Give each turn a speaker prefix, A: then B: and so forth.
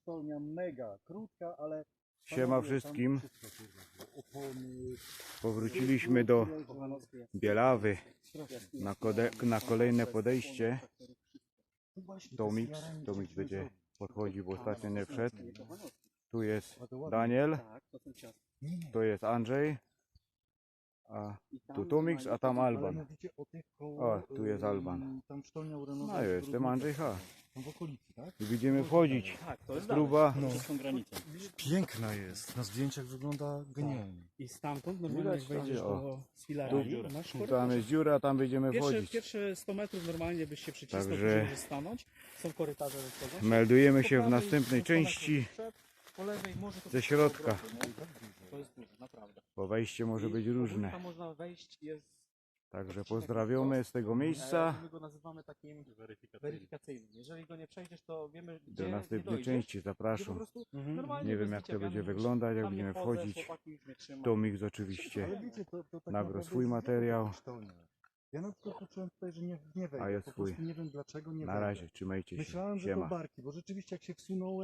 A: sztolnia mega krótka, ale...
B: Siema wszystkim. Powróciliśmy do. Bielawy na, na kolejne podejście.
A: No
B: Tomix,
A: to jest jaranie,
B: Tomix
A: coś
B: będzie podchodził, bo ostatnio nie wszedł.
A: No.
B: Tu jest. Daniel,
C: Tak, to
B: jest Andrzej, a tu Tomix, a tam Alban.
A: o
B: tu jest Alban. No, ja jestem Andrzej H.
A: Tam w okolicy, tak?
B: I będziemy wchodzić.
C: Tak, to jest
B: Próba.
C: dalej, granicę.
A: Piękna jest. Na zdjęciach wygląda genialnie.
C: I stamtąd normalnie
B: Widać
C: jak wejdziesz
B: tam, o.
C: do Sfilara,
B: Tu-
C: masz
B: Tu
C: korytarz.
B: tam jest dziura, tam będziemy
C: Pierwsze,
B: wchodzić.
C: pierwsze 100 metrów normalnie byś się przycisnął,
B: Także-
C: Także... możesz stanąć. Są korytarze.
B: Meldujemy się w następnej
C: 100 metrów
B: części,
C: Po lewej może to
B: ze środka.
C: To jest dużo, naprawdę.
B: Wejście może być różne.
C: Tam można wejść, jest...
B: Także pozdrawiamy z tego miejsca.
C: e, My go nazywamy takim weryfikacyjnym. Jeżeli go nie przejdziesz, to wiemy, gdzie
B: Do następnej części zapraszam.
C: prostu
A: Mhm.
B: Nie wiem jak to będzie wyglądać, jak będziemy wchodzić. Tomix oczywiście.
A: Tak
B: Nagrał swój materiał.
A: Ja na przykład poczułem tutaj, że nie, nie wejdę.
B: jest
A: po
B: swój.
A: prostu nie wiem dlaczego nie
B: Na
A: wejdę.
B: razie, trzymajcie się.
A: Myślałem, że
B: Siema.
A: to barki, bo rzeczywiście jak się wsunąłem,